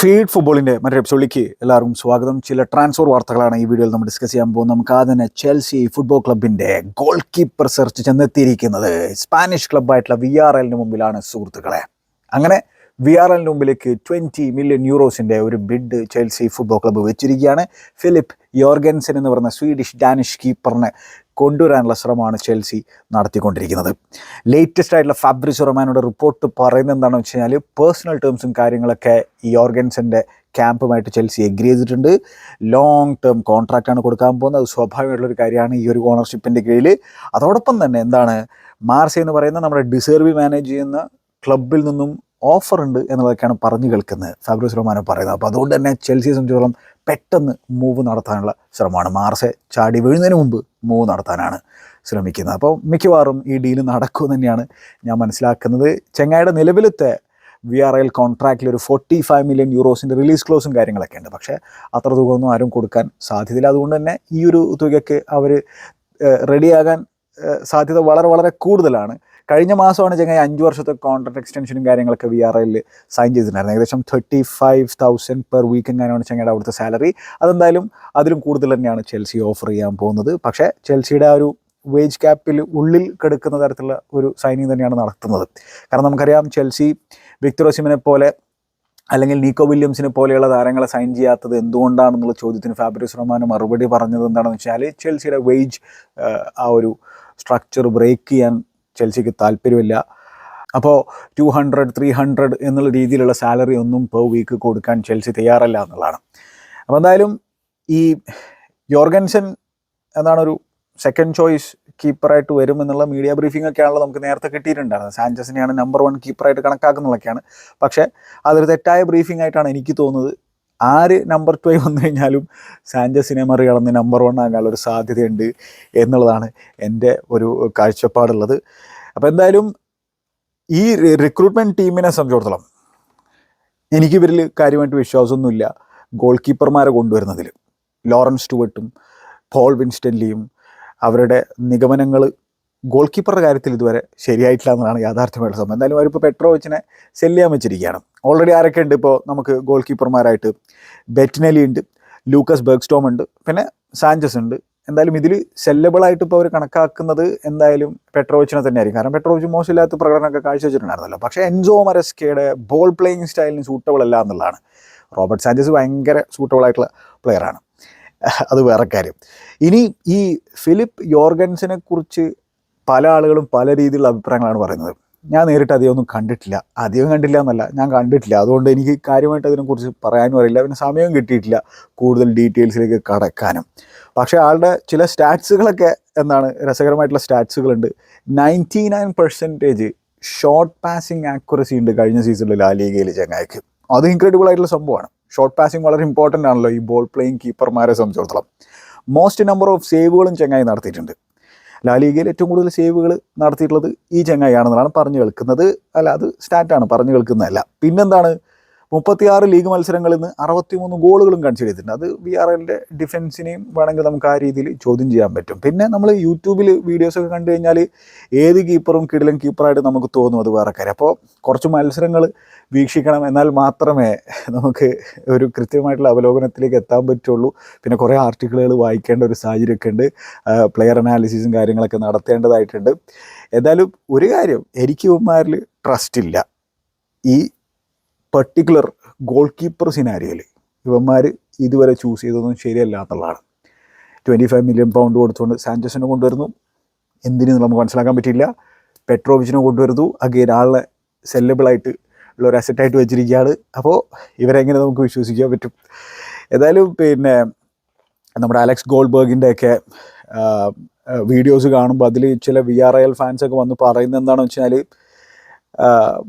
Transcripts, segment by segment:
Feed ഫുട്ബോളിന്റെ മറ്റൊരു എപ്പിസോഡിലേക്ക് എല്ലാവർക്കും സ്വാഗതം. ചില ട്രാൻസ്ഫർ വാർത്തകളാണ് ഈ വീഡിയോയിൽ നമ്മൾ ഡിസ്കസ് ചെയ്യാൻ പോകുന്നത്. നമുക്ക് ആദ്യം ചെൽസി ഫുട്ബോൾ ക്ലബിന്റെ ഗോൾ കീപ്പർ സെർച്ച് ചെന്നെത്തിയിരിക്കുന്നത്. സ്പാനിഷ് ക്ലബ്ബായിട്ടുള്ള വി ആർ എല്ലിന് മുമ്പിലാണ് സുഹൃത്തുക്കളെ. അങ്ങനെ വി ആർ എല്ലിന് മുമ്പിലേക്ക് ട്വന്റി മില്യൺ യൂറോസിന്റെ ഒരു ബിഡ് ചെൽസി ഫുട്ബോൾ ക്ലബ്ബ് വെച്ചിരിക്കുകയാണ്. ഫിലിപ്പ് യോർഗൻസൻ എന്ന് പറയുന്ന സ്വീഡിഷ് ഡാനിഷ് കീപ്പറിനെ കൊണ്ടുവരാനുള്ള ശ്രമമാണ് ചെൽസി നടത്തിക്കൊണ്ടിരിക്കുന്നത്. ലേറ്റസ്റ്റ് ആയിട്ടുള്ള ഫാബ്രിസ് റൊമാനോടെ റിപ്പോർട്ട് പറയുന്നത് എന്താണെന്ന് വെച്ച് കഴിഞ്ഞാൽ പേഴ്സണൽ ടേംസും കാര്യങ്ങളൊക്കെ ഈ ഓർഗൻസിന്റെ ക്യാമ്പുമായിട്ട് ചെൽസി എഗ്രി ചെയ്തിട്ടുണ്ട്. ലോങ് ടേം കോൺട്രാക്റ്റാണ് കൊടുക്കാൻ പോകുന്നത്. അത് സ്വാഭാവികമായിട്ടുള്ളൊരു കാര്യമാണ് ഈ ഒരു ഓണർഷിപ്പിന്റെ കീഴിൽ അതോടൊപ്പം തന്നെ എന്താണ്? മാർസി എന്ന് പറയുന്ന നമ്മുടെ ഡിസേർവി മാനേജ് ചെയ്യുന്ന ക്ലബിൽ നിന്നും ഓഫർ ഉണ്ട് എന്നുള്ളതൊക്കെയാണ് പറഞ്ഞു കേൾക്കുന്നത്. ഫാബ്രിസ് റൊമാനോ പറയുന്നത്. അപ്പോൾ അതുകൊണ്ട് തന്നെ ചെൽസിയെ സംബന്ധിച്ചിടത്തോളം പെട്ടെന്ന് മൂവ് നടത്താനുള്ള ശ്രമമാണ്. മാർസെ ചാടി വീഴുന്നതിന് മുമ്പ് മൂവ് നടത്താനാണ് ശ്രമിക്കുന്നത്. അപ്പോൾ മിക്കവാറും ഈ ഡീൽ നടക്കുമെന്ന് തന്നെയാണ് ഞാൻ മനസ്സിലാക്കുന്നത്. ചെങ്ങായുടെ നിലവിലത്തെ വി ആർ എൽ കോൺട്രാക്റ്റിൽ ഒരു ഫോർട്ടി ഫൈവ് മില്യൺ യൂറോസിന്റെ റിലീസ് ക്ലോസും കാര്യങ്ങളൊക്കെ ഉണ്ട്. പക്ഷേ അത്ര തുക ഒന്നും ആരും കൊടുക്കാൻ സാധ്യതയില്ല. അതുകൊണ്ട് തന്നെ ഈ ഒരു തുകയ്ക്ക് അവർ റെഡിയാകാൻ സാധ്യത വളരെ വളരെ കൂടുതലാണ്. കഴിഞ്ഞ മാസമാണ് ചെങ്ങായി അഞ്ച് വർഷത്തെ കോൺട്രാക്ട് എക്സ്റ്റൻഷനും കാര്യങ്ങളൊക്കെ വി ആർ എല്ലിൽ സൈൻ ചെയ്തിട്ടുണ്ടായിരുന്നു ഏകദേശം thirty five thousand per week എങ്ങനെയാണ് ചെങ്ങയുടെ അവിടുത്തെ സാലറി അതെന്തായാലും അതിലും കൂടുതൽ തന്നെയാണ് ചെൽസി ഓഫർ ചെയ്യാൻ പോകുന്നത്. പക്ഷേ ചെൽസിയുടെ ആ ഒരു വേജ് ക്യാപ്പിൽ ഉള്ളിൽ കെടുക്കുന്ന തരത്തിലുള്ള ഒരു സൈനിങ് തന്നെയാണ് നടത്തുന്നത്. കാരണം നമുക്കറിയാം ചെൽസി വിക്ടർ പോലെ അല്ലെങ്കിൽ നീക്കോ വില്യംസിനെ പോലെയുള്ള താരങ്ങളെ സൈൻ ചെയ്യാത്തത് എന്തുകൊണ്ടാണെന്നുള്ള ചോദ്യത്തിന് ഫാബ്രിസ് റഹ്മാൻ മറുപടി പറഞ്ഞത് എന്താണെന്ന് വെച്ചാൽ ചെൽസിയുടെ വേജ് ആ ഒരു സ്ട്രക്ചർ ബ്രേക്ക് ചെയ്യാൻ ചെൽസിക്ക് താല്പര്യമില്ല. അപ്പോൾ ടു ഹൺഡ്രഡ് ത്രീ ഹൺഡ്രഡ് എന്നുള്ള രീതിയിലുള്ള സാലറി ഒന്നും പെർ വീക്ക് കൊടുക്കാൻ ചെൽസി തയ്യാറല്ല എന്നുള്ളതാണ്. അപ്പോൾ എന്തായാലും ഈ യോർഗൻസൻ എന്നാണ് ഒരു സെക്കൻഡ് ചോയ്സ് കീപ്പറായിട്ട് വരും എന്നുള്ള മീഡിയ ബ്രീഫിംഗ് ഒക്കെയാണല്ലോ നമുക്ക് നേരത്തെ കിട്ടിയിട്ടുണ്ടായിരുന്നത്. സാഞ്ചസിനെയാണ് നമ്പർ വൺ കീപ്പറായിട്ട് കണക്കാക്കുന്നതൊക്കെയാണ്. പക്ഷേ അതൊരു തെറ്റായ ബ്രീഫിംഗ് ആയിട്ടാണ് എനിക്ക് തോന്നുന്നത്. ആര് നമ്പർ ടു ആയി വന്നു കഴിഞ്ഞാലും സാഞ്ചസിനെ മറികടന്ന് നമ്പർ വൺ ആകാനുള്ള സാധ്യതയുണ്ട് എന്നുള്ളതാണ് എന്റെ ഒരു കാഴ്ചപ്പാടുള്ളത്. അപ്പോൾ എന്തായാലും ഈ റിക്രൂട്ട്മെന്റ് ടീമിനെ സംബന്ധിച്ചിടത്തോളം എനിക്ക് ഇവരിൽ കാര്യമായിട്ട് വിശ്വാസമൊന്നുമില്ല. ഗോൾ കീപ്പർമാരെ കൊണ്ടുവരുന്നതിൽ ലോറൻസ് സ്റ്റുവർട്ടും പോൾ വിൻസ്റ്റൻലിയും അവരുടെ നിഗമനങ്ങൾ ഗോൾ കീപ്പറുടെ കാര്യത്തിൽ ഇതുവരെ ശരിയായിട്ടില്ല എന്നതാണ് യാഥാർത്ഥ്യമായിട്ടുള്ള സംഭവം. എന്തായാലും അവരിപ്പോൾ പെട്രോവിച്ചിനെ സെല്ല് ചെയ്യാൻ വെച്ചിരിക്കുകയാണ്. ഓൾറെഡി ആരൊക്കെ ഉണ്ട് ഇപ്പോൾ നമുക്ക് ഗോൾ കീപ്പർമാരായിട്ട് ബെറ്റിനലി ഉണ്ട് ലൂക്കസ് ബെർഗ്സ്റ്റോം ഉണ്ട് പിന്നെ സാഞ്ചസ് ഉണ്ട്. എന്തായാലും ഇതിൽ സെല്ലബിളായിട്ട് ഇപ്പോൾ അവർ കണക്കാക്കുന്നത് എന്തായാലും പെട്രോവിച്ചിനെ തന്നെയായിരിക്കും. കാരണം പെട്രോവിച്ച് മോശമില്ലാത്ത പ്രകടനമൊക്കെ കാഴ്ചവെച്ചിട്ടുണ്ടായിരുന്നല്ലോ. പക്ഷേ എൻസോ മരസ്കയുടെ ബോൾ പ്ലേയിങ് സ്റ്റൈലിന് സൂട്ടബിൾ അല്ല എന്നുള്ളതാണ്. റോബർട്ട് സാഞ്ചസ് ഭയങ്കര സൂട്ടബിൾ ആയിട്ടുള്ള പ്ലെയറാണ് അത് വേറെ കാര്യം. ഇനി ഈ ഫിലിപ്പ് യോർഗൻസിനെ കുറിച്ച് പല ആളുകളും പല രീതിയിലുള്ള അഭിപ്രായങ്ങളാണ് പറയുന്നത്. ഞാൻ നേരിട്ട് അധികമൊന്നും കണ്ടിട്ടില്ല. അധികം കണ്ടില്ല എന്നല്ല ഞാൻ കണ്ടിട്ടില്ല. അതുകൊണ്ട് എനിക്ക് കാര്യമായിട്ട് അതിനെക്കുറിച്ച് പറയാനും അറിയില്ല. പിന്നെ സമയം കിട്ടിയിട്ടില്ല കൂടുതൽ ഡീറ്റെയിൽസിലേക്ക് കടക്കാനും. പക്ഷേ ആളുടെ ചില സ്റ്റാറ്റ്സുകളൊക്കെ എന്താണ് രസകരമായിട്ടുള്ള സ്റ്റാറ്റ്സുകളുണ്ട്. Ninety nine percentage short passing accuracy ഉണ്ട് കഴിഞ്ഞ സീസണിൽ ലാ ലീഗയിൽ ചങ്ങായിക്ക്. അത് ഇൻക്രെഡിബിൾ ആയിട്ടുള്ള സംഭവമാണ്. ഷോർട്ട് പാസിംഗ് വളരെ ഇമ്പോർട്ടന്റ് ആണല്ലോ ഈ ബോൾ പ്ലേയിങ് കീപ്പർമാരെ സംബന്ധിച്ചിടത്തോളം. മോസ്റ്റ് നമ്പർ ഓഫ് സേവുകളും ചങ്ങായി നടത്തിയിട്ടുണ്ട്. ലാലിഗയിൽ ഏറ്റവും കൂടുതൽ സേവുകൾ നടത്തിയിട്ടുള്ളത് ഈ ചങ്ങായിയാണെന്നാണ് പറഞ്ഞു കേൾക്കുന്നത്. അല്ല അത് സ്റ്റാറ്റാണ് പറഞ്ഞു കേൾക്കുന്നതല്ല. പിന്നെന്താണ്? മുപ്പത്തിയാറ് ലീഗ് മത്സരങ്ങളിൽ നിന്ന് അറുപത്തിമൂന്ന് ഗോളുകളും കൺസിഡർ ചെയ്തിട്ടുണ്ട് അത് വി ആർ എല്ലിന്റെ ഡിഫൻസിനെയും വേണമെങ്കിൽ നമുക്ക് ആ രീതിയിൽ ചോദ്യം ചെയ്യാൻ പറ്റും. പിന്നെ നമ്മൾ യൂട്യൂബിൽ വീഡിയോസൊക്കെ കണ്ടു കഴിഞ്ഞാൽ ഏത് കീപ്പറും കിടിലും കീപ്പറായിട്ട് നമുക്ക് തോന്നും അത് വേറെ കാര്യം. അപ്പോൾ കുറച്ച് മത്സരങ്ങൾ വീക്ഷിക്കണം എന്നാൽ മാത്രമേ നമുക്ക് ഒരു കൃത്യമായിട്ടുള്ള അവലോകനത്തിലേക്ക് എത്താൻ പറ്റുള്ളൂ. പിന്നെ കുറേ ആർട്ടിക്കിളുകൾ വായിക്കേണ്ട ഒരു സാഹചര്യമൊക്കെ ഉണ്ട്. പ്ലെയർ അനാലിസിസും കാര്യങ്ങളൊക്കെ നടത്തേണ്ടതായിട്ടുണ്ട്. എന്തായാലും ഒരു കാര്യം എനിക്ക് ഇവന്മാരിൽ ട്രസ്റ്റ് ഇല്ല. ഈ പർട്ടിക്കുലർ ഗോൾ കീപ്പർ സിനാരിയോയിൽ ഇവന്മാർ ഇതുവരെ ചൂസ് ചെയ്തതൊന്നും ശരിയല്ല എന്നുള്ളതാണ് ട്വന്റി ഫൈവ് മില്യൺ പൗണ്ട് കൊടുത്തുകൊണ്ട് സാഞ്ചസിനെ കൊണ്ടുവരുന്നു. എന്തിനും നമുക്ക് മനസ്സിലാക്കാൻ പറ്റിയില്ല. പെട്രോവിച്ചിനെ കൊണ്ടുവരുന്നു. അഗെയിൻ ആളെ സെല്ലബിളായിട്ട് ഉള്ള ഒരു അസറ്റായിട്ട് വെച്ചിരിക്കുകയാണ്. അപ്പോൾ ഇവരെങ്ങനെ നമുക്ക് വിശ്വസിക്കാൻ പറ്റും? ഏതായാലും പിന്നെ നമ്മുടെ അലക്സ് ഗോൾബർഗിന്റെ വീഡിയോസ് കാണുമ്പോൾ അതിൽ ചില വി ആർ എൽ ഫാൻസൊക്കെ വന്ന് പറയുന്നത് എന്താണെന്ന് വെച്ചാൽ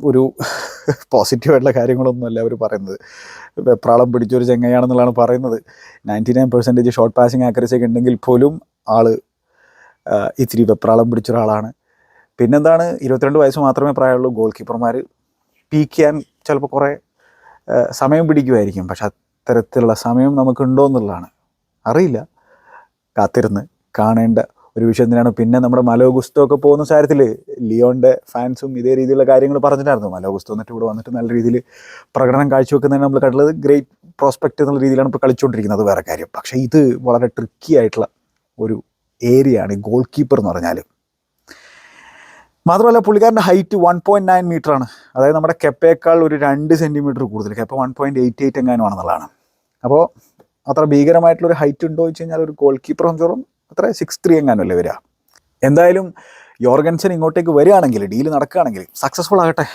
ഒരു പോസിറ്റീവായിട്ടുള്ള കാര്യങ്ങളൊന്നുമല്ല അവർ പറയുന്നത്. വെപ്രാളം പിടിച്ചൊരു ചെങ്ങയാണെന്നുള്ളതാണ് പറയുന്നത്. Ninety nine percentage short passing accuracy ഒക്കെ ഉണ്ടെങ്കിൽ പോലും ആൾ ഇത്തിരി വെപ്രാളം പിടിച്ച ഒരാളാണ്. പിന്നെന്താണ് ഇരുപത്തിരണ്ട് വയസ്സ് മാത്രമേ പ്രായമുള്ളൂ ഗോൾ കീപ്പർമാർ പീക്ക് ചെയ്യാൻ ചിലപ്പോൾ കുറേ സമയം പിടിക്കുമായിരിക്കും. പക്ഷെ അത്തരത്തിലുള്ള സമയം നമുക്കുണ്ടോ എന്നുള്ളതാണ്. അറിയില്ല. കാത്തിരുന്ന് കാണേണ്ട ഒരു വിഷയം തന്നെയാണ്. പിന്നെ നമ്മുടെ മലോ ഗുസ്തോ ഒക്കെ പോകുന്ന കാര്യത്തിൽ ലിയോന്റെ ഫാൻസും ഇതേ രീതിയിലുള്ള കാര്യങ്ങൾ പറഞ്ഞിട്ടായിരുന്നു മലോ ഗുസ്തോ എന്നിട്ട് ഇവിടെ വന്നിട്ട് നല്ല രീതിയിൽ പ്രകടനം കാഴ്ചവെക്കുന്നതിന് നമ്മൾ കണ്ടത് ഗ്രേറ്റ് പ്രോസ്പെക്റ്റ് എന്നുള്ള രീതിയിലാണ് ഇപ്പോൾ കളിച്ചുകൊണ്ടിരിക്കുന്നത് വേറെ കാര്യം. പക്ഷേ ഇത് വളരെ ട്രിക്കി ആയിട്ടുള്ള ഒരു ഏരിയ ആണ്. ഗോൾ കീപ്പർ എന്ന് പറഞ്ഞാൽ. മാത്രമല്ല പുള്ളിക്കാരന്റെ height one point nine metre ആണ്. അതായത് നമ്മുടെ കെപ്പയേക്കാൾ ഒരു രണ്ട് സെന്റിമീറ്റർ കൂടുതൽ. Kepa one point eight eight എങ്ങാനും ആണെന്നുള്ളതാണ് അപ്പോൾ അത്ര ഭീകരമായിട്ടുള്ളൊരു ഹൈറ്റ് ഉണ്ടോ എന്ന് വെച്ച് കഴിഞ്ഞാൽ ഒരു ഗോൾ കീപ്പർ സംബന്ധിച്ചോളം അത്ര സിക്സ് ത്രീ എങ്ങാനും അല്ലേ വരിക? എന്തായാലും യോർഗൻസൺ ഇങ്ങോട്ടേക്ക് വരികയാണെങ്കിൽ ഡീൽ നടക്കുകയാണെങ്കിൽ സക്സസ്ഫുൾ ആകട്ടെ.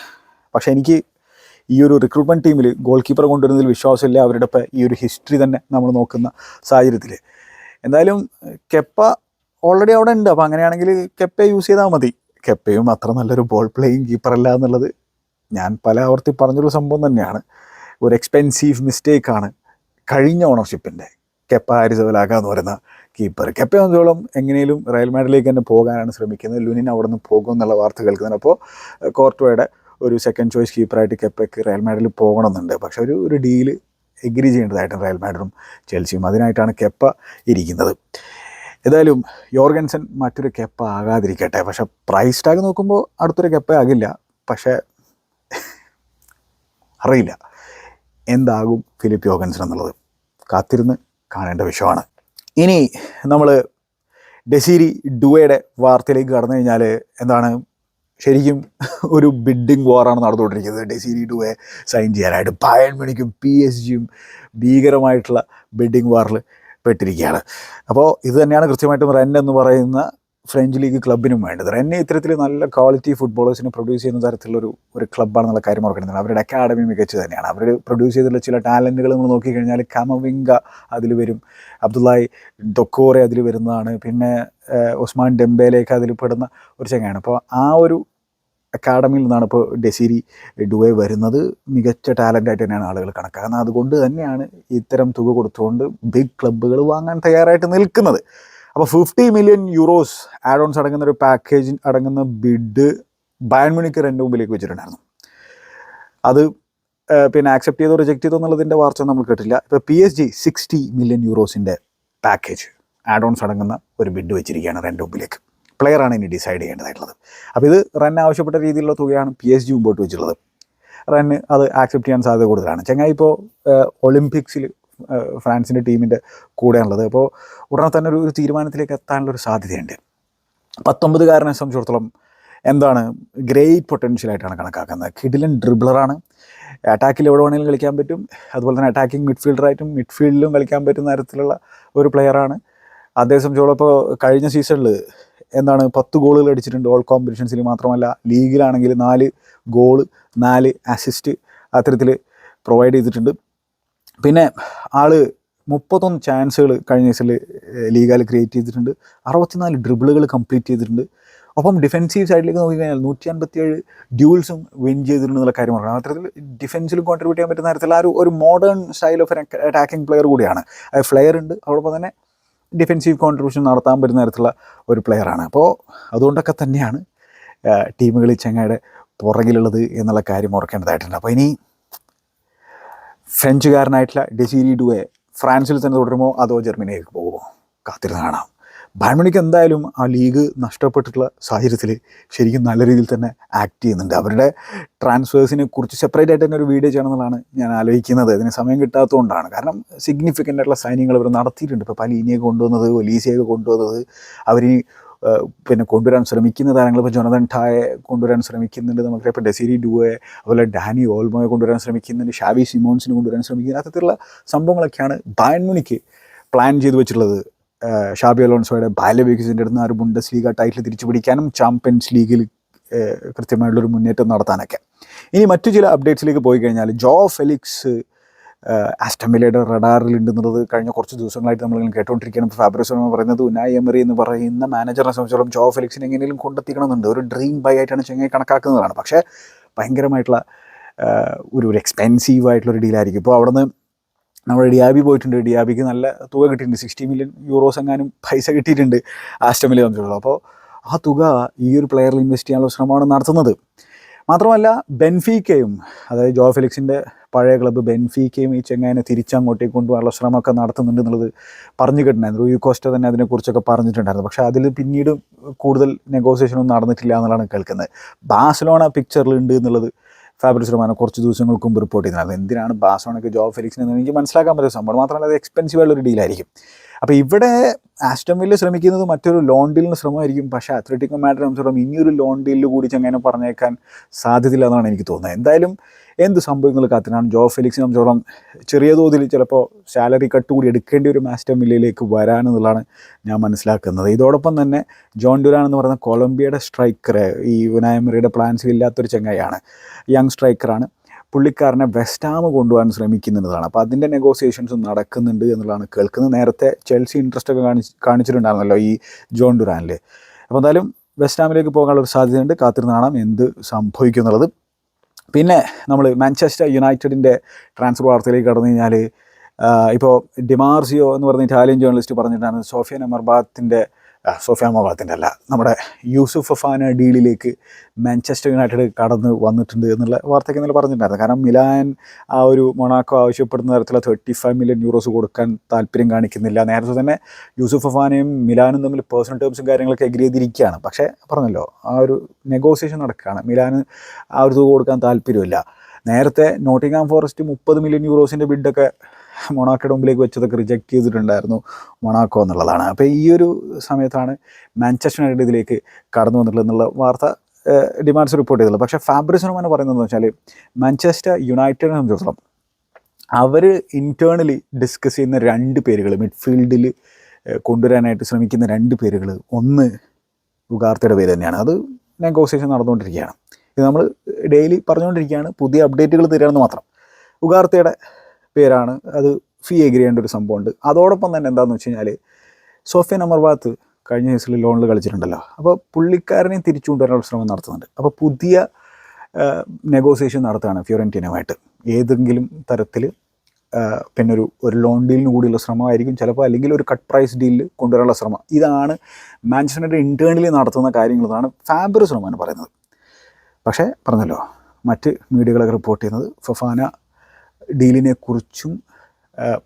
പക്ഷേ എനിക്ക് ഈ ഒരു റിക്രൂട്ട്മെന്റ് ടീമിൽ ഗോൾ കീപ്പർ കൊണ്ടുവരുന്നതിൽ വിശ്വാസമില്ല. അവരുടെ ഇപ്പം ഈ ഒരു ഹിസ്റ്ററി തന്നെ നമ്മൾ നോക്കുന്ന സാഹചര്യത്തിൽ എന്തായാലും കെപ്പ ഓൾറെഡി അവിടെ ഉണ്ട്. അപ്പോൾ അങ്ങനെയാണെങ്കിൽ കെപ്പയെ യൂസ് ചെയ്താൽ മതി. കെപ്പയും അത്ര നല്ലൊരു ബോൾ പ്ലേയിങ് കീപ്പറല്ല എന്നുള്ളത് ഞാൻ പല ആവർത്തി പറഞ്ഞൊരു സംഭവം തന്നെയാണ്. ഒരു എക്സ്പെൻസീവ് മിസ്റ്റേക്കാണ് കഴിഞ്ഞ ഓണർഷിപ്പിന്റെ കെപ്പ ആരിസവലാക്ക എന്ന് പറയുന്ന കീപ്പർ കെപ്പ സംബന്ധിച്ചോളം എങ്ങനെയും റയൽ മാഡ്രിലേക്ക് തന്നെ പോകാനാണ് ശ്രമിക്കുന്നത്. ലുനിൻ അവിടെ നിന്ന് പോകും എന്നുള്ള വാർത്ത കേൾക്കുന്നുണ്ട്. അപ്പോൾ കോർട്ടോയുടെ ഒരു സെക്കൻഡ് ചോയ്സ് കീപ്പറായിട്ട് കെപ്പയ്ക്ക് റയൽ മാഡ്രിൽ പോകണമെന്നുണ്ട്. പക്ഷേ ഒരു ഒരു ഡീൽ എഗ്രി ചെയ്യേണ്ടതായിട്ടും റയൽ മാഡ്രിഡും ചെൽസിയും. അതിനായിട്ടാണ് കെപ്പ ഇരിക്കുന്നത്. ഏതായാലും യോർഗൻസൻ മറ്റൊരു കെപ്പ ആകാതിരിക്കട്ടെ. പക്ഷേ പ്രൈസ് ടാഗ് നോക്കുമ്പോൾ അടുത്തൊരു കെപ്പ ആകില്ല. പക്ഷേ അറിയില്ല. എന്താകും ഫിലിപ്പ് യോർഗൻസൺ എന്നുള്ളത്. കാത്തിരുന്ന് കാണേണ്ട വിഷയമാണ്. ഇനി നമ്മൾ ഡെസീരി ഡുവയുടെ വാർത്തയിലേക്ക് കടന്നു കഴിഞ്ഞാൽ എന്താണ്? ശരിക്കും ഒരു ബിഡിങ് വാറാണ് നടന്നുകൊണ്ടിരിക്കുന്നത്. ഡെസീരി ഡുവെ സൈൻ ചെയ്യാനായിട്ട് ബയൺ മണിക്കും പി എസ് ജിയും ഭീകരമായിട്ടുള്ള ബിഡിങ് വാറിൽ പെട്ടിരിക്കുകയാണ്. അപ്പോൾ ഇത് തന്നെയാണ് കൃത്യമായിട്ടും റെൻ എന്ന് പറയുന്ന ഫ്രഞ്ച് ലീഗ് ക്ലബിനും വേണ്ടത്. റെന്നെ ഇത്തരത്തിൽ നല്ല ക്വാളിറ്റി ഫുട്ബോളേഴ്സിനെ പ്രൊഡ്യൂസ് ചെയ്യുന്ന തരത്തിലുള്ള ഒരു ഒരു ക്ലബ്ബാണെന്നുള്ള കാര്യം ഓർക്കുന്നത് അവരുടെ അക്കാഡമി മികച്ചു തന്നെയാണ്. അവർ പ്രൊഡ്യൂസ് ചെയ്തിട്ടുള്ള ചില ടാലന്റുകൾ നമ്മൾ നോക്കിക്കഴിഞ്ഞാൽ കമവിംഗ അതിൽ വരും. അബ്ദുല്ലായി ഡൊക്കോറെ അതിൽ വരുന്നതാണ്. പിന്നെ ഉസ്മാൻ ഡെംബേലേക്ക് അതിൽ പെടുന്ന ഒരു ചങ്ങയാണ്. അപ്പോൾ ആ ഒരു അക്കാഡമിയിൽ നിന്നാണ് ഇപ്പോൾ ഡെസിരി ഡുവേ വരുന്നത്. മികച്ച ടാലന്റ് ആയിട്ട് തന്നെയാണ് ആളുകൾ കണക്കാക്കുന്നത്. അതുകൊണ്ട് തന്നെയാണ് ഇത്തരം തുക കൊടുത്തുകൊണ്ട് ബിഗ് ക്ലബ്ബുകൾ വാങ്ങാൻ തയ്യാറായിട്ട് നിൽക്കുന്നത്. അപ്പോൾ fifty million euros add ons അടങ്ങുന്ന ഒരു പാക്കേജ് അടങ്ങുന്ന ബിഡ് ബയൺ രണ്ട് എന്റെ മുമ്പിലേക്ക് വെച്ചിട്ടുണ്ടായിരുന്നു. അത് പിന്നെ ആക്സെപ്റ്റ് ചെയ്തോ റിജക്റ്റ് ചെയ്തോ എന്നുള്ളതിന്റെ വാർത്ത നമ്മൾ കേട്ടില്ല. ഇപ്പോൾ P S G sixty million യൂറോസിന്റെ package add ons അടങ്ങുന്ന ഒരു ബിഡ് വെച്ചിരിക്കുകയാണ് റെന്റെ മുമ്പിലേക്ക്. പ്ലെയറാണ് ഇനി ഡിസൈഡ് ചെയ്യേണ്ടതായിട്ടുള്ളത്. അപ്പോൾ ഇത് റൺ ആവശ്യപ്പെട്ട രീതിയിലുള്ള തുകയാണ് പി എസ് ജി മുമ്പോട്ട് വെച്ചിട്ടുള്ളത്. റണ്ണ് അത് ആക്സെപ്റ്റ് ചെയ്യാൻ സാധ്യത കൂടുതലാണ്. ചങ്ങായി ഇപ്പോൾ ഒളിമ്പിക്സിൽ ഫ്രാൻസിന്റെ ടീമിന്റെ കൂടെയാണുള്ളത്. അപ്പോൾ ഉടനെ തന്നെ ഒരു തീരുമാനത്തിലേക്ക് എത്താനുള്ളൊരു സാധ്യതയുണ്ട്. പത്തൊമ്പതുകാരനെ സംബന്ധിച്ചിടത്തോളം എന്താണ് ഗ്രേറ്റ് പൊട്ടൻഷ്യലായിട്ടാണ് കണക്കാക്കുന്നത്. കിഡിലൻ ഡ്രിബ്ലറാണ് അറ്റാക്കിൽ എവിടെ വേണമെങ്കിലും കളിക്കാൻ പറ്റും. അതുപോലെ തന്നെ അറ്റാക്കിംഗ് മിഡ്ഫീൽഡറായിട്ടും മിഡ്ഫീൽഡിലും കളിക്കാൻ പറ്റുന്ന തരത്തിലുള്ള ഒരു പ്ലെയറാണ് സംബന്ധിച്ചോളം ഇപ്പോൾ കഴിഞ്ഞ സീസണിൽ എന്താണ് പത്ത് ഗോളുകൾ അടിച്ചിട്ടുണ്ട് ഓൾ കോമ്പറ്റീഷൻസിൽ മാത്രമല്ല ലീഗിലാണെങ്കിൽ നാല് ഗോൾ നാല് അസിസ്റ്റ് അത്തരത്തിൽ പ്രൊവൈഡ് ചെയ്തിട്ടുണ്ട്. പിന്നെ ആൾ മുപ്പത്തൊന്ന് ചാൻസുകൾ കഴിഞ്ഞ ദിവസം ലീഗാൽ ക്രിയേറ്റ് ചെയ്തിട്ടുണ്ട്. അറുപത്തിനാല് ഡ്രിബിളുകൾ കംപ്ലീറ്റ് ചെയ്തിട്ടുണ്ട്. ഒപ്പം ഡിഫെൻസീവ് സൈഡിലേക്ക് നോക്കിക്കഴിഞ്ഞാൽ നൂറ്റി അൻപത്തിയേഴ് ഡ്യൂൾസും വിൻ ചെയ്തിട്ടുണ്ട് എന്നുള്ള കാര്യം പറഞ്ഞു അത്തരത്തിൽ ഡിഫെൻസിലും കോൺട്രിബ്യൂട്ട് ചെയ്യാൻ പറ്റുന്ന തരത്തിൽ ആ ഒരു ഒരു modern style of attacking player കൂടിയാണ്. ഫ്ലെയർ ഉണ്ട്. അതോടൊപ്പം തന്നെ ഡിഫെൻസീവ് കോൺട്രിബ്യൂഷൻ നടത്താൻ പറ്റുന്ന തരത്തിലുള്ള ഒരു പ്ലെയറാണ് അപ്പോൾ അതുകൊണ്ടൊക്കെ തന്നെയാണ് ടീമുകളിൽ ചെങ്ങയുടെ പുറകിലുള്ളത് എന്നുള്ള കാര്യം ഓർക്കേണ്ടതായിട്ടുണ്ട്. അപ്പോൾ ഇനി ഫ്രഞ്ചുകാരനായിട്ടുള്ള ഡെസീരി ഡുവെ ഫ്രാൻസിൽ തന്നെ തുടരുമോ അതോ ജർമ്മനിയിലേക്ക് പോകുമോ? കാത്തിരുന്ന് കാണാം. ബാൻമണിക്ക് എന്തായാലും ആ ലീഗ് നഷ്ടപ്പെട്ടിട്ടുള്ള സാഹചര്യത്തിൽ ശരിക്കും നല്ല രീതിയിൽ തന്നെ ആക്ട് ചെയ്യുന്നുണ്ട്. അവരുടെ ട്രാൻസ്ഫേഴ്സിനെ കുറിച്ച് സെപ്പറേറ്റ് ആയിട്ട് തന്നെ ഒരു വീഡിയോ ചെയ്യണമെന്നുള്ളതാണ് ഞാൻ ആലോചിക്കുന്നത്. അതിന് സമയം കിട്ടാത്തതുകൊണ്ടാണ്. കാരണം സിഗ്നിഫിക്കന്റ് ആയിട്ടുള്ള സൈനിങ്ങൾ അവർ നടത്തിയിട്ടുണ്ട്. ഇപ്പോൾ പലീനിയൊക്കെ കൊണ്ടുവന്നത് ഒലീസിയൊക്കെ കൊണ്ടുവന്നത്. ഏഹ്, പിന്നെ കൊണ്ടുവരാൻ ശ്രമിക്കുന്ന താരങ്ങൾ ഇപ്പോൾ ജോനതൻ ഠായെ കൊണ്ടുവരാൻ ശ്രമിക്കുന്നുണ്ട്. നമുക്കറിയാം ഇപ്പോൾ ഡെസിരി ഡുവെ അതുപോലെ ഡാനി ഓൾമോയെ കൊണ്ടുവരാൻ ശ്രമിക്കുന്നുണ്ട്. ഷാവി സിമോൺസിന് കൊണ്ടുവരാൻ ശ്രമിക്കുന്നു അത്തരത്തിലുള്ള സംഭവങ്ങളൊക്കെയാണ് ബാൻമുണിക്ക് പ്ലാൻ ചെയ്തു വെച്ചിട്ടുള്ളത്. ഷാബി അലോൺസോയുടെ ബാലബേക്കിസിന്റെ അടുത്ത് നിന്ന് ആ ഒരു ബുണ്ടസ് ലീഗ ടൈറ്റിൽ തിരിച്ചു പിടിക്കാനും ചാമ്പ്യൻസ് ലീഗിൽ കൃത്യമായിട്ടുള്ളൊരു മുന്നേറ്റം നടത്താനൊക്കെ. ഇനി മറ്റു ചില അപ്ഡേറ്റ്സിലേക്ക് പോയി കഴിഞ്ഞാൽ ജോ ഫെലിക്സ് ആസ്റ്റമിലയുടെ റഡാറിൽ ഉണ്ടെന്നുള്ളത് കഴിഞ്ഞ കുറച്ച് ദിവസങ്ങളായിട്ട് നമ്മൾ കേട്ടുകൊണ്ടിരിക്കുകയാണ് ഇപ്പോൾ ഫാബ്രിസ് എന്ന് പറയുന്നത് ഉനായ് എമറി എന്ന് പറയുന്ന മാനേജറിനെ സംബന്ധിച്ചിടത്തോളം ജോ ഫെലിക്സിനെ എങ്ങനെയും കൊണ്ടെത്തിക്കണമെന്നുണ്ട്. ഒരു ഡ്രീം ബൈ ആയിട്ടാണ് ചെങ്ങായി കണക്കാക്കുന്നതാണ്. പക്ഷേ ഭയങ്കരമായിട്ടുള്ള ഒരു ഒരു എക്സ്പെൻസീവ് ആയിട്ടുള്ളൊരു ഡീലായിരിക്കും ഇപ്പോൾ അവിടുന്ന് നമ്മുടെ ഡിയാബി പോയിട്ടുണ്ട്. ഡിയാബിക്ക് നല്ല തുക കിട്ടിയിട്ടുണ്ട്. സിക്സ്റ്റി മില്യൺ യൂറോസ് എങ്ങാനും പൈസ കിട്ടിയിട്ടുണ്ട് ആസ്റ്റമിലെ സംബന്ധിച്ചുള്ളത് അപ്പോൾ ആ തുക ഈ ഒരു പ്ലെയറിൽ ഇൻവെസ്റ്റ് ചെയ്യാനുള്ള ശ്രമമാണ് നടത്തുന്നത്. മാത്രമല്ല ബെൻഫീക്കയും അതായത് ജോ ഫെലിക്സിന്റെ പഴയ ക്ലബ്ബ് ബെൻഫീക്കയും ഈ ചെങ്ങായനെ തിരിച്ചങ്ങോട്ടേക്ക് കൊണ്ടുപോകാനുള്ള ശ്രമമൊക്കെ നടത്തുന്നുണ്ട് എന്നുള്ളത് പറഞ്ഞു കേട്ടിട്ടുണ്ടായിരുന്നു. റൂ കോസ്റ്റ തന്നെ അതിനെക്കുറിച്ചൊക്കെ പറഞ്ഞിട്ടുണ്ടായിരുന്നു. പക്ഷേ അതിൽ പിന്നീട് കൂടുതൽ നെഗോസിയേഷനൊന്നും നടന്നിട്ടില്ല എന്നുള്ളതാണ് കേൾക്കുന്നത്. ബാഴ്സലോണ പിക്ചറിലുണ്ട് എന്നുള്ളത് ഫാബ്രിസ് റൊമാനോ കുറച്ച് ദിവസങ്ങൾക്ക് മുമ്പ് റിപ്പോർട്ട് ചെയ്തിരുന്നത് എന്തിനാണ് ബാഴ്സലോണയ്ക്ക് ജോബ് ഫെലിക്സിന് എനിക്ക് മനസ്സിലാക്കാൻ പറ്റുന്ന സംഭവം മാത്രമല്ല അത് എക്സ്പെൻസീവ് ആയിട്ടുള്ള ഒരു ഡീലായിരിക്കും അപ്പോൾ ഇവിടെ ആസ്റ്റം വില്ല ശ്രമിക്കുന്നത് മറ്റൊരു ലോൺ ഡീലിന് ശ്രമമായിരിക്കും. പക്ഷേ അത്ലറ്റിക്കോ മാഡ്രിഡ് സംബന്ധിച്ചിടത്തോളം ഇനിയൊരു ലോൺ ഡീലിൽ കൂടി ചെങ്ങനെ പറഞ്ഞേക്കാൻ സാധ്യതയില്ല എന്നാണ് എനിക്ക് തോന്നുന്നത്. എന്തായാലും എന്ത് സംഭവങ്ങൾ കാത്തിനാണ്? ജോ ഫെലിക്സിനെ സംബന്ധിച്ചോളം ചെറിയ തോതിൽ ചിലപ്പോൾ സാലറി കട്ട് കൂടി എടുക്കേണ്ടി ഒരു മാസ്റ്റർ മില്ലയിലേക്ക് വരാനെന്നുള്ളതാണ് ഞാൻ മനസ്സിലാക്കുന്നത്. ഇതോടൊപ്പം തന്നെ ജോൺ ഡുരാൻ എന്ന് പറയുന്ന കൊളംബിയയുടെ സ്ട്രൈക്കർ ഈ വിനായമറിയുടെ പ്ലാൻസിൽ ഇല്ലാത്തൊരു ചങ്ങായിയാണ്. യങ് സ്ട്രൈക്കറാണ് പുള്ളിക്കാരനെ വെസ്റ്റാം കൊണ്ടുപോകാൻ ശ്രമിക്കുന്നതാണ്. അപ്പോൾ അതിന്റെ നെഗോസിയേഷൻസ് നടക്കുന്നുണ്ട് എന്നുള്ളതാണ് കേൾക്കുന്നത്. നേരത്തെ ചെൽസി ഇൻട്രസ്റ്റ് ഒക്കെ കാണിച്ച് കാണിച്ചിട്ടുണ്ടായിരുന്നല്ലോ ഈ ജോൺ ഡുറാനിൽ അപ്പോൾ എന്തായാലും വെസ്റ്റാമിലേക്ക് പോകാനുള്ള ഒരു സാധ്യതയുണ്ട്. കാത്തിരുന്ന് കാണാം എന്ത് സംഭവിക്കും എന്നുള്ളത് പിന്നെ നമ്മൾ മാഞ്ചസ്റ്റർ യുണൈറ്റഡിന്റെ ട്രാൻസ്ഫർ വാർത്തയിലേക്ക് കടന്നു കഴിഞ്ഞാൽ ഇപ്പോൾ ഡിമാർസിയോ എന്ന് പറഞ്ഞ ഇറ്റാലിയൻ ജേർണലിസ്റ്റ് പറഞ്ഞിട്ടാണ് സോഫിയ നമർബാത്തിന്റെ സോഫിയ മൊബാത്തിന്റെ അല്ല നമ്മുടെ യൂസുഫ് ഫഫാന ഡീലിലേക്ക് മാഞ്ചസ്റ്റർ യുണൈറ്റഡ് കടന്ന് വന്നിട്ടുണ്ട് എന്നുള്ള വാർത്തയ്ക്ക് ഇന്നലെ പറഞ്ഞിട്ടുണ്ടായിരുന്നു. കാരണം മിലാൻ ആ ഒരു മൊണാക്കോ ആവശ്യപ്പെടുന്ന തരത്തിലുള്ള തേർട്ടി ഫൈവ് മില്യൺ യൂറോസ് കൊടുക്കാൻ താല്പര്യം കാണിക്കുന്നില്ല. നേരത്തെ തന്നെ യൂസുഫ് ഫഫാനയും മിലാനും തമ്മിൽ പേഴ്സണൽ ടേംസും കാര്യങ്ങളൊക്കെ എഗ്രി ചെയ്തിരിക്കുകയാണ്. പക്ഷേ പറഞ്ഞല്ലോ ആ ഒരു നെഗോസിയേഷൻ നടക്കുകയാണ്. മിലാന് ആ ഒരു തുക കൊടുക്കാൻ താല്പര്യമില്ല. നേരത്തെ നോട്ടിംഗാം ഫോറസ്റ്റ് മുപ്പത് മില്യൺ യൂറോസിന്റെ ബിഡൊക്കെ മൊണാക്കോയുടെ മുമ്പിലേക്ക് വെച്ചതൊക്കെ റിജക്റ്റ് ചെയ്തിട്ടുണ്ടായിരുന്നു മൊണാക്കോ എന്നുള്ളതാണ്. അപ്പോൾ ഈ ഒരു സമയത്താണ് മാഞ്ചസ്റ്റർ യുണൈറ്റഡ് ഇതിലേക്ക് കടന്നു വന്നിട്ടുള്ളത് എന്നുള്ള വാർത്ത ഡിമാൻഡ്സ് റിപ്പോർട്ട് ചെയ്തുള്ളൂ പക്ഷേ ഫാബ്രിസ് റൊമാനോ പറയുന്നതെന്ന് വെച്ചാൽ മാഞ്ചസ്റ്റർ യുണൈറ്റഡിനെ സംബന്ധിച്ചിടത്തോളം അവർ ഇന്റേർണലി ഡിസ്കസ് ചെയ്യുന്ന രണ്ട് പേരുകൾ മിഡ്ഫീൽഡിൽ കൊണ്ടുവരാനായിട്ട് ശ്രമിക്കുന്ന രണ്ട് പേരുകൾ ഒന്ന് ഉഗാർത്തയുടെ പേര് തന്നെയാണ്. അത് നെഗോസിയേഷൻ നടന്നുകൊണ്ടിരിക്കുകയാണ്. ഇത് നമ്മൾ ഡെയിലി പറഞ്ഞുകൊണ്ടിരിക്കുകയാണ്. പുതിയ അപ്ഡേറ്റുകൾ തരികയാണെന്ന് മാത്രം. ഉഗാർത്തയുടെ പേരാണ്. അത് ഫീ എഗ്രി ചെയ്യേണ്ട ഒരു സംഭവമുണ്ട്. അതോടൊപ്പം തന്നെ എന്താണെന്ന് വെച്ച് കഴിഞ്ഞാൽ സോഫിയ നമർബാത്ത് കഴിഞ്ഞ ദിവസത്തിൽ ലോണിൽ കളിച്ചിട്ടുണ്ടല്ലോ. അപ്പോൾ പുള്ളിക്കാരനെയും തിരിച്ചു കൊണ്ടുവരാനുള്ള ശ്രമം നടത്തുന്നുണ്ട്. അപ്പോൾ പുതിയ നെഗോസിയേഷൻ നടത്തുകയാണ് ഫ്യൂറന്റീനുമായിട്ട് ഏതെങ്കിലും തരത്തിൽ പിന്നെ ഒരു ഒരു ലോൺ ഡീലിന് കൂടിയുള്ള ശ്രമമായിരിക്കും ചിലപ്പോൾ അല്ലെങ്കിൽ ഒരു കട്ട് പ്രൈസ് ഡീലിൽ കൊണ്ടുവരാനുള്ള ശ്രമം. ഇതാണ് മാഞ്ചസ്റ്റർ ഇന്റേർണലി നടത്തുന്ന കാര്യങ്ങളെന്നാണ് ഫാബ്രിസ് റഹ്മാൻ പറയുന്നത്. പക്ഷേ പറഞ്ഞല്ലോ മറ്റ് മീഡിയകളൊക്കെ റിപ്പോർട്ട് ചെയ്യുന്നത് ഫഫാന ഡീലിനെക്കുറിച്ചും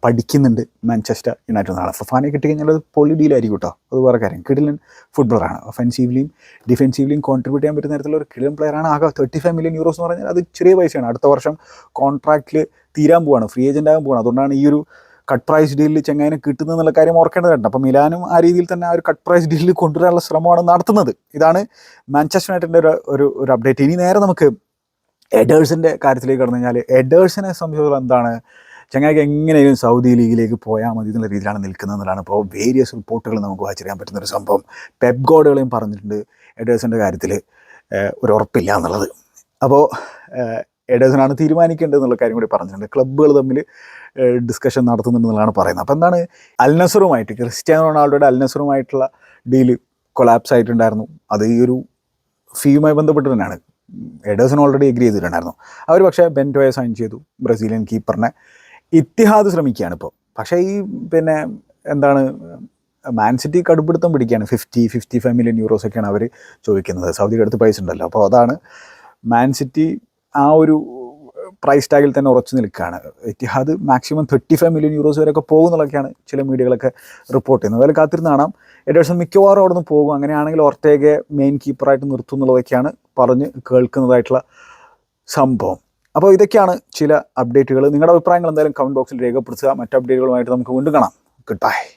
പഠിക്കുന്നുണ്ട് മാഞ്ചസ്റ്റർ യുണൈറ്റഡ് എന്നാണ് ഫഫാനെ കിട്ടിക്കഴിഞ്ഞാൽ അത് പൊളി ഡീലായിരിക്കും കേട്ടോ. അത് വേറെ കാര്യം. കിടിലൻ ഫുട്ബോളറാണ് ഒഫൻസീവ്ലിയും ഡിഫെൻസീവ്ലിയും കോൺട്രിബ്യൂട്ട് ചെയ്യാൻ പറ്റുന്ന തരത്തിലുള്ള ഒരു കിടിലൻ പ്ലെയറാണ് ആകെ തേർട്ടി ഫൈവ് മില്യൺ യൂറോസ് എന്ന് പറഞ്ഞാൽ അത് ചെറിയ പൈസയാണ്. അടുത്ത വർഷം കോൺട്രാക്റ്റിൽ തീരാൻ പോവാണ്. ഫ്രീ ഏജന്റ് ആകാൻ പോവാണ്. അതുകൊണ്ടാണ് ഈ ഒരു കട്ട് പ്രൈസ് ഡീലിൽ ചെങ്ങായിനെ കിട്ടുന്നു എന്നുള്ള കാര്യം ഓർക്കേണ്ടതുണ്ട്. അപ്പോൾ മിലാനും ആ രീതിയിൽ തന്നെ ആ ഒരു കട്ട് പ്രൈസ് ഡീലിൽ കൊണ്ടുവരാനുള്ള ശ്രമമാണ് നടത്തുന്നത്. ഇതാണ് മാഞ്ചസ്റ്റർ യുണൈറ്റഡിന്റെ ഒരു ഒരു ഒരു അപ്ഡേറ്റ് ഇനി നേരെ നമുക്ക് എഡേഴ്സിന്റെ കാര്യത്തിലേക്ക് കടന്നു കഴിഞ്ഞാൽ എഡേഴ്സിനെ സംബന്ധിച്ചിടത്തോളം എന്താണ്? ചങ്ങായിക്ക് എങ്ങനെയും സൗദി ലീഗിലേക്ക് പോയാൽ മതി എന്നുള്ള രീതിയിലാണ് നിൽക്കുന്നത് എന്നുള്ളതാണ് ഇപ്പോൾ വേരിയസ് റിപ്പോർട്ടുകൾ നമുക്ക് വായിച്ചറിയാൻ പറ്റുന്ന ഒരു സംഭവം. പെപ് ഗോഡുകളെയും പറഞ്ഞിട്ടുണ്ട് എഡേഴ്സിന്റെ കാര്യത്തിൽ ഒരു ഉറപ്പില്ല എന്നുള്ളത്. അപ്പോൾ എഡേഴ്സിനാണ് തീരുമാനിക്കേണ്ടത് എന്നുള്ള കാര്യം കൂടി പറഞ്ഞിട്ടുണ്ട്. ക്ലബ്ബുകൾ തമ്മിൽ ഡിസ്കഷൻ നടത്തുന്നുണ്ടെന്നുള്ളതാണ് പറയുന്നത്. അപ്പോൾ എന്താണ്? അൽനസറുമായിട്ട് ക്രിസ്ത്യാനോ റൊണാൾഡോയുടെ അൽനസറുമായിട്ടുള്ള ഡീൽ കൊളാപ്സ് ആയിട്ടുണ്ടായിരുന്നു. അത് ഈ ഒരു ഫീയുമായി ബന്ധപ്പെട്ട് തന്നെയാണ്. എഡേഴ്സൺ ഓൾറെഡി എഗ്രി ചെയ്തിട്ടുണ്ടായിരുന്നു. അവർ പക്ഷേ ബെന്റോയെ സൈൻ ചെയ്തു ബ്രസീലിയൻ കീപ്പറിനെ ഇത്തിഹാദ് ശ്രമിക്കുകയാണ് ഇപ്പോൾ. പക്ഷേ ഈ പിന്നെ എന്താണ് മാൻസിറ്റി കടുപ്പിടുത്തം പിടിക്കുകയാണ്. Fifty fifty five million euros ഒക്കെയാണ് അവർ ചോദിക്കുന്നത്. സൗദിയുടെ അടുത്ത് പൈസ ഉണ്ടല്ലോ. അപ്പോൾ അതാണ് മാൻ സിറ്റി ആ ഒരു പ്രൈസ് ടാഗിൽ തന്നെ ഉറച്ചു നിൽക്കുകയാണ്. Etihad maximum thirty five million euros വരെയൊക്കെ പോകുന്നുള്ളതൊക്കെയാണ് ചില മീഡിയകളൊക്കെ റിപ്പോർട്ട് ചെയ്യുന്നത്. അതിൽ കാത്തിരുന്ന് കാണാം. എഡേഴ്സൺ മിക്കവാറും അവിടെ നിന്ന് പോകും. അങ്ങനെയാണെങ്കിൽ ഓർത്തേക്ക് മെയിൻ കീപ്പറായിട്ട് നിർത്തും എന്നുള്ളതൊക്കെയാണ് പറഞ്ഞ് കേൾക്കുന്നതായിട്ടുള്ള സംഭവം. അപ്പോൾ ഇതൊക്കെയാണ് ചില അപ്ഡേറ്റുകൾ നിങ്ങളുടെ അഭിപ്രായങ്ങൾ എന്തായാലും കമന്റ് ബോക്സിൽ രേഖപ്പെടുത്തുക. മറ്റ് അപ്ഡേറ്റുകളുമായിട്ട് നമുക്ക് വീണ്ടും കാണാം. Good bye